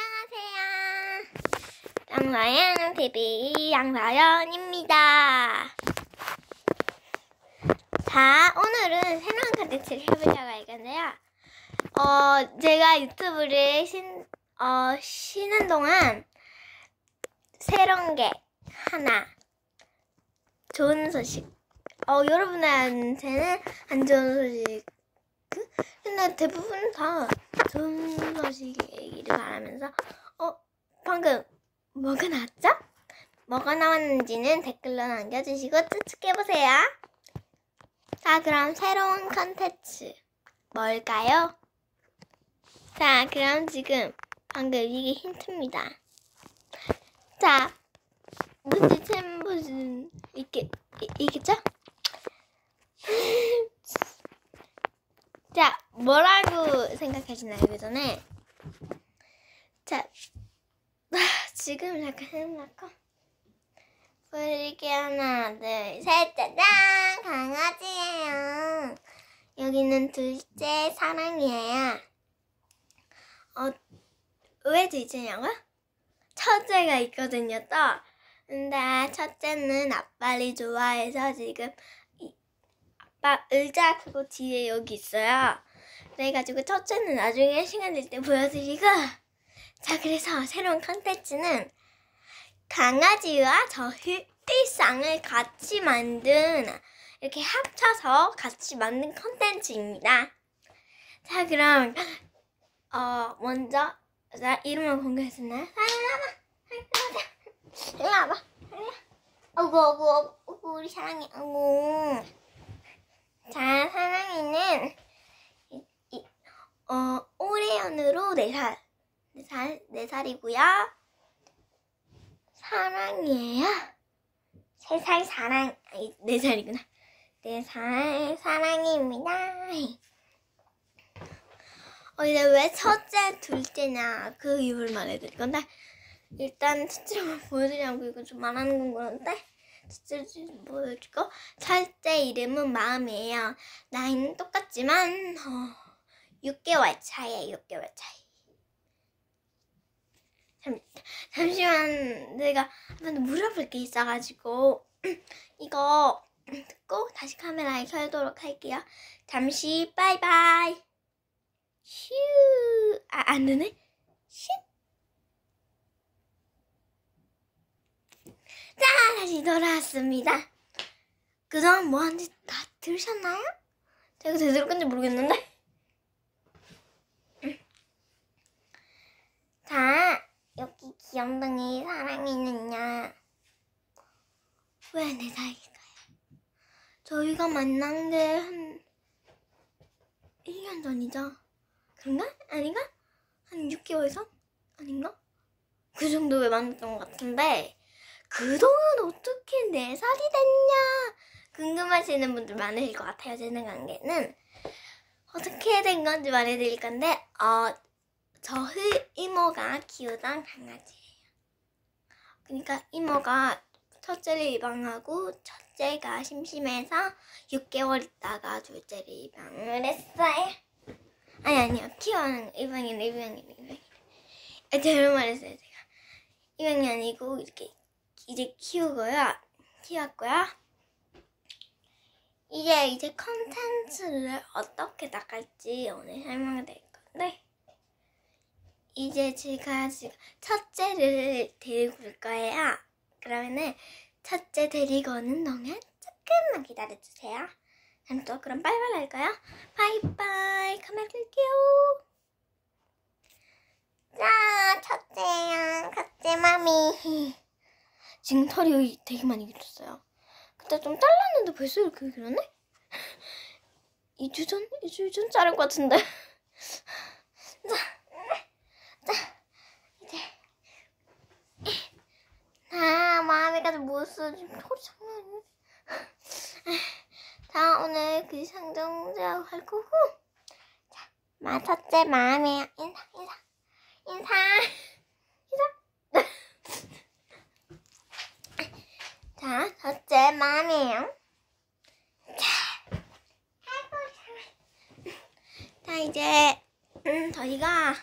안녕하세요. 양서연 TV 양서연입니다. 자, 오늘은 새로운 컨텐츠를 해보려고 할 건데요. 어, 제가 유튜브를 신, 어, 쉬는 동안 새로운 게 하나, 좋은 소식. 어, 여러분한테는 안 좋은 소식. 그? 근데 대부분 다 좋은 소식이기를 바라면서, 어, 방금 뭐가 나왔죠? 뭐가 나왔는지는 댓글로 남겨주시고 추측해보세요. 자, 그럼 새로운 컨텐츠 뭘까요? 자, 그럼 지금 방금 이게 힌트입니다. 자, 눈치챈 분은 있겠, 이- 있겠죠? 자, 뭐라고 생각하시나요, 그 전에? 자, 아, 지금 잠깐 생각하고. 보여드릴게요. 하나, 둘, 셋, 짜잔! 강아지예요. 여기는 둘째 사랑이에요. 어, 왜 둘째냐고요? 첫째가 있거든요, 또. 근데 첫째는 아빠를 좋아해서 지금 이 아빠 의자 그거 뒤에 여기 있어요. 그래가지고 첫째는 나중에 시간 될 때 보여드리고. 자 그래서 새로운 컨텐츠는 강아지와 저희 일상을 같이 만든 이렇게 합쳐서 같이 만든 컨텐츠입니다. 자 그럼 어 먼저 나 이름을 공개했었나요? 아 일로 와봐. 일로 와봐. 와봐. 어구 어구 어구 우리 사랑이 어구. 자 사랑이는 어 올해연으로 4살 4살 4살이고요. 사랑이에요. 3살 사랑 아니 4살이구나. 4살 사랑입니다. 어, 이제 왜 첫째, 둘째냐, 그 이유를 말해드릴 건데, 일단 첫째만 보여드리려고 이거 좀 말하는 건 그런데, 첫째 좀 보여주고, 첫째 이름은 마음이에요. 나이는 똑같지만, 어, 6개월 차이에요, 6개월 차이. 잠, 잠시만, 내가 한번 물어볼 게 있어가지고, 이거 듣고 다시 카메라에 켜도록 할게요. 잠시, 바이바이. 휴, 아, 안 되네? 쉿. 자, 다시 돌아왔습니다. 그동안 뭐 한지 다 들으셨나요? 제가 제대로 끈지 모르겠는데. 자, 여기 귀염둥이 사랑이는요. 왜 내 사이일까요? 저희가 만난 게 한 1년 전이죠. 그런가? 아닌가? 한 6개월 전? 아닌가? 그 정도에 만났던 것 같은데 그동안 어떻게 4살이 됐냐 궁금하시는 분들 많으실 것 같아요 제 생각에는 어떻게 된 건지 말해드릴 건데 어 저희 이모가 키우던 강아지예요. 그러니까 이모가 첫째를 입양하고 첫째가 심심해서 6개월 있다가 둘째를 입양을 했어요. 아니 아니요. 키워는 입양이네 입양이네 입양이네. 아, 잘못 말했어요 제가. 입양이 아니고 이렇게 이제 키우고요. 키웠고요. 이제 이제 컨텐츠를 어떻게 나갈지 오늘 설명을 드릴 건데 이제 제가 지금 첫째를 데리고 올 거예요 그러면은 첫째 데리고 오는 동안 조금만 기다려주세요 그럼 또 그럼 빨리빨리 할까요? 바이바이 카메라 끌게요 자 첫째야 첫째 마미 지금 털이 되게 많이 길었어요 그때 좀 잘랐는데 벌써 이렇게 길었네? 2주 전? 2주 전 자른 것 같은데 자, 자 이제 아 마음이가 좀 못써 지금 털이 장난 아니네 자, 오늘 그 상정제하고 할 거고. 자, 마, 첫째 마음이에요. 인사, 인사, 인사, 인사. 자, 첫째 마음이에요. 자, 아이고, 자, 이제, 음, 저희가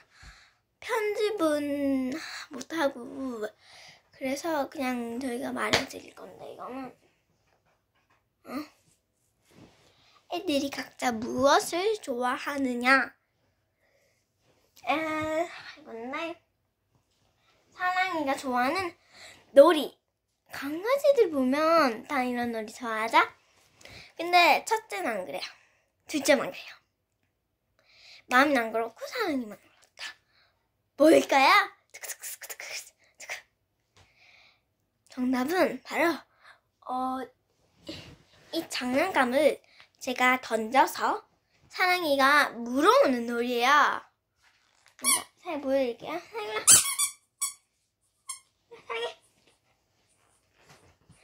편집을 답은 못하고 그래서 그냥 저희가 말해드릴 건데 이거는. 어? 애들이 각자 무엇을 좋아하느냐? 에 뭔데. 사랑이가 좋아하는 놀이. 강아지들 보면 다 이런 놀이 좋아하죠? 근데 첫째는 안 그래요. 둘째만 그래요. 마음은 안 그렇고 사랑이만 그렇다 뭘까요? 정답은 바로 어, 이 장난감을 제가 던져서 사랑이가 물어오는 놀이에요. 자, 잘 보여드릴게요. 사랑아. 사랑이.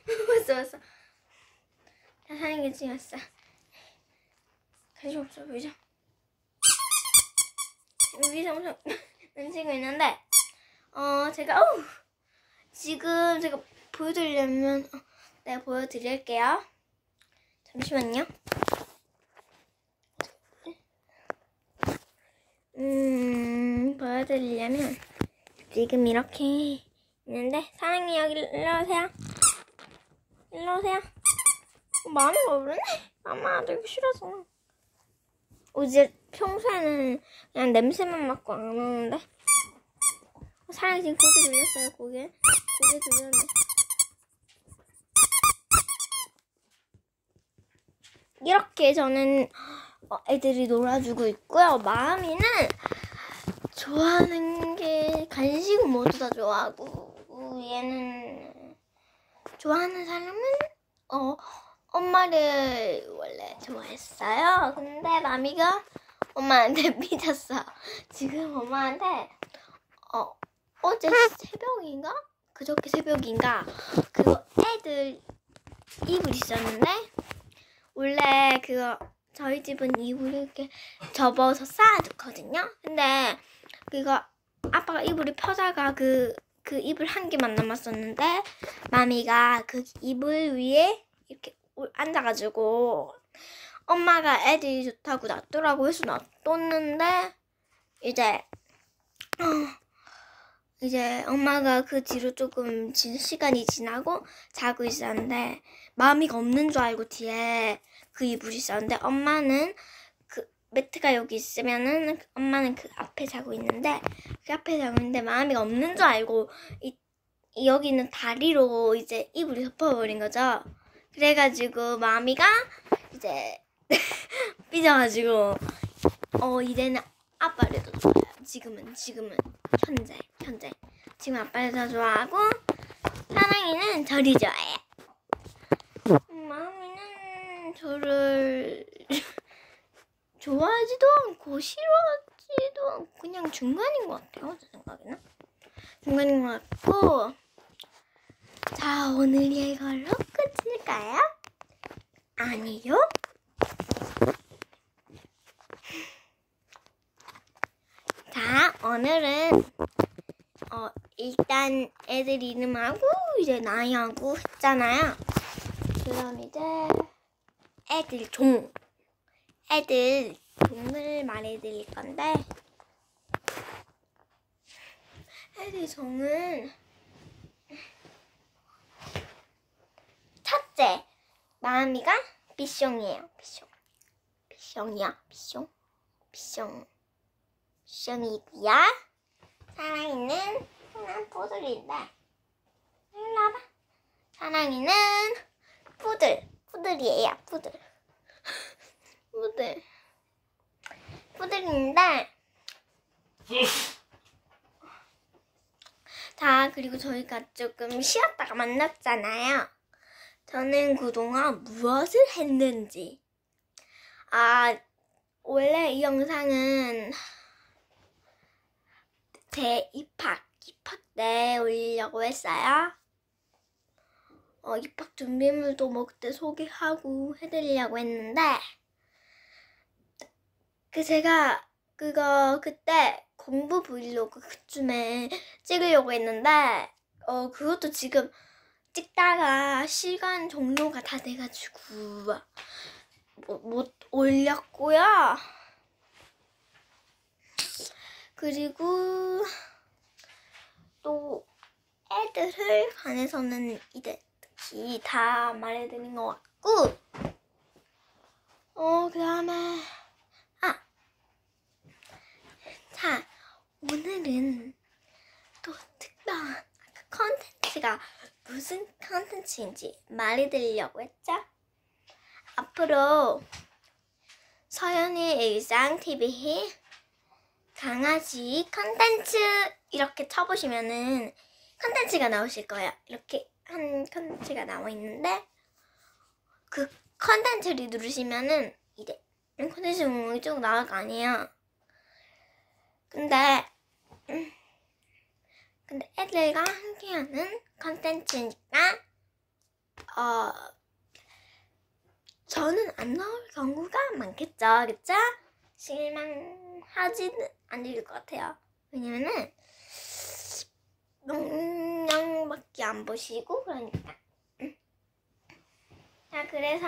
왔어, 왔어. 자, 사랑이 지금 왔어. 관심 없어 보이죠? 여기서 엄청 만지고 있는데, 어, 제가, 어우, 지금 제가 보여드리려면, 어, 네, 보여드릴게요. 잠시만요. 음, 보여드리려면, 지금 이렇게 있는데, 사랑이 여기 일로 오세요. 일로 오세요. 어, 마음이 모르네? 엄마 되게 싫어서. 어제 평소에는 그냥 냄새만 맡고 안 오는데. 어, 사랑이 지금 고개 돌렸어요, 고개. 고개 돌렸는데. 이렇게 저는 어, 애들이 놀아주고 있고요. 마음이는 좋아하는 게 간식은 모두 다 좋아하고 얘는 좋아하는 사람은 어 엄마를 원래 좋아했어요. 근데 마미가 엄마한테 삐졌어. 지금 엄마한테 어 어제 새벽인가 그저께 새벽인가 그거 애들 이불 있었는데 원래 그거 저희 집은 이불을 이렇게 접어서 쌓아두거든요. 근데 그거 아빠가 이불을 펴다가 그, 그 이불 한 개만 남았었는데 마미가 그 이불 위에 이렇게 앉아가지고 엄마가 애들이 좋다고 놔두라고 해서 놔뒀는데 이제 어, 이제 엄마가 그 뒤로 조금 진 시간이 지나고 자고 있었는데 마음이가 없는 줄 알고 뒤에 그 이불이 있었는데 엄마는 그 매트가 여기 있으면은 엄마는 그 앞에 자고 있는데 그 앞에 자고 있는데 마음이가 없는 줄 알고 이, 이 여기 있는 다리로 이제 이불이 덮어버린 거죠. 그래가지고 마음이가 이제 삐져가지고 어 이제는 아빠를 더 좋아해요. 지금은 지금은 현재 현재 지금 아빠를 더 좋아하고 사랑이는 저를 좋아해. 마음이는 저를 좋아하지도 않고 싫어하지도 않고 그냥 중간인 것 같아요. 제 생각에는 중간인 것 같고 자 오늘 이걸로 끝일까요? 아니요. 자, 오늘은 어 일단 애들 이름하고 이제 나이하고 했잖아요. 그럼 이제 애들 종 애들 종을 말해드릴 건데 애들 종은 첫째 마음이가 비숑이에요. 비숑 비숑이야 비숑 비숑 비숑이고요. 사랑이는 흔한 포들인데 일로 와봐. 사랑이는 푸들 푸들이에요. 푸들 푸들 푸들인데 자 그리고 저희가 조금 쉬었다가 만났잖아요. 저는 그동안 무엇을 했는지 아 원래 이 영상은 제 입학, 입학 때 올리려고 했어요. 어, 입학 준비물도 뭐 그때 소개하고 해드리려고 했는데, 그 제가 그거 그때 공부 브이로그 그쯤에 찍으려고 했는데, 어, 그것도 지금 찍다가 시간 종료가 다 돼가지고, 뭐, 못 올렸고요. 그리고 애들을 관해서는 이제 특히 다 말해드린 것 같고, 어, 그 다음에, 아, 자, 오늘은 또 특별한 그 컨텐츠가 무슨 컨텐츠인지 말해드리려고 했죠? 앞으로 서연이 일상 TV 강아지 컨텐츠 이렇게 쳐보시면은 컨텐츠가 나오실 거예요. 이렇게 한 컨텐츠가 나와 있는데 그 컨텐츠를 누르시면은 이제 컨텐츠 목록이 쭉 나올 거 아니에요. 근데 음, 근데 애들과 함께하는 컨텐츠니까 어 저는 안 나올 경우가 많겠죠, 그쵸? 실망하지는 않을 것 같아요. 왜냐면은 영양밖에 안 보시고 그러니까. 음. 자, 그래서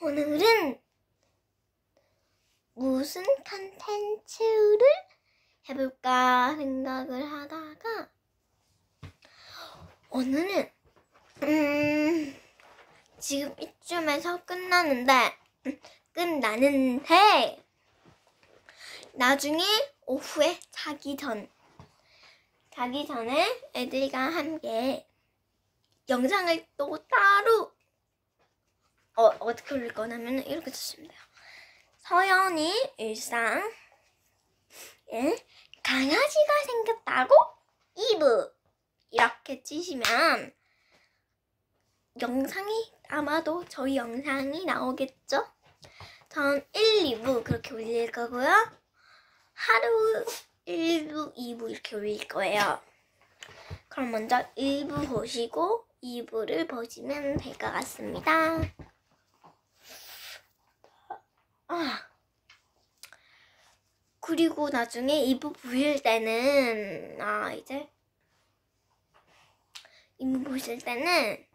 오늘은 무슨 컨텐츠를 해볼까 생각을 하다가 오늘은 음 지금 이쯤에서 끝나는데 음, 끝나는데 나중에 오후에 자기 전 자기 전에 애들과 함께 영상을 또 따로 어, 어떻게 올릴 거냐면 이렇게 쓰시면 돼요. 서연이 일상 에 강아지가 생겼다고 2부 이렇게 치시면 영상이 아마도 저희 영상이 나오겠죠? 전 1, 2부 그렇게 올릴 거고요. 하루 1부, 2부 이렇게 올릴 거예요. 그럼 먼저 1부 보시고 2부를 보시면 될 것 같습니다. 아. 그리고 나중에 2부 보실 때는 아 이제 2부 보실 때는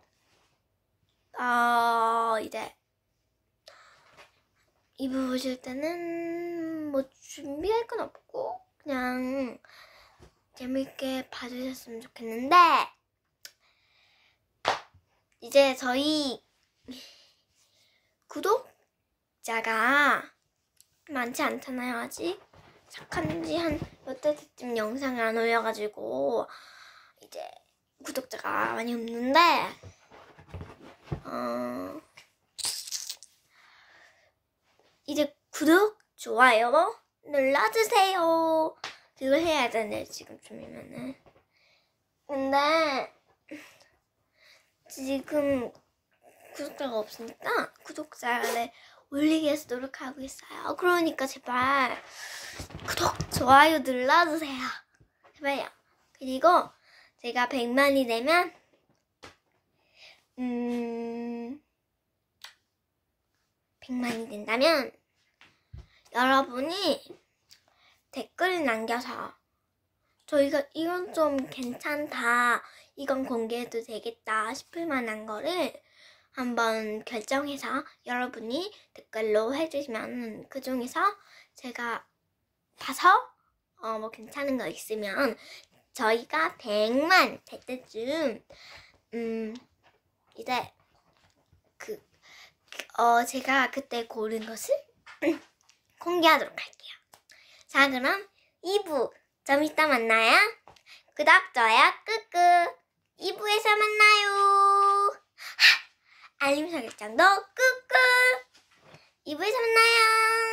아 이제 2부 보실 때는 뭐 준비할 건 없고 그냥 재밌게 봐주셨으면 좋겠는데 이제 저희 구독자가 많지 않잖아요 아직. 착한 지 한 몇 달쯤 영상을 안 올려가지고 이제 구독자가 많이 없는데 어 이제 구독 좋아요 눌러주세요 그걸 해야 되네 지금쯤이면은 근데 지금 구독자가 없으니까 구독자를 올리기 위해서 노력하고 있어요. 그러니까 제발 구독, 좋아요 눌러주세요. 제발요. 그리고 제가 100만이 되면 음 100만이 된다면 여러분이 댓글 남겨서 저희가 이건 좀 괜찮다, 이건 공개해도 되겠다 싶을 만한 거를 한번 결정해서 여러분이 댓글로 해주시면 그 중에서 제가 봐서 어, 뭐 괜찮은 거 있으면 저희가 100만 될 때쯤 음 이제 그 어, 제가 그때 고른 것을 공개하도록 할게요. 자, 그럼 2부 좀 이따 만나요. 구독, 좋아요, 끄끄. 2부에서 만나요. 알림 설정도 끄끄. 2부에서 만나요.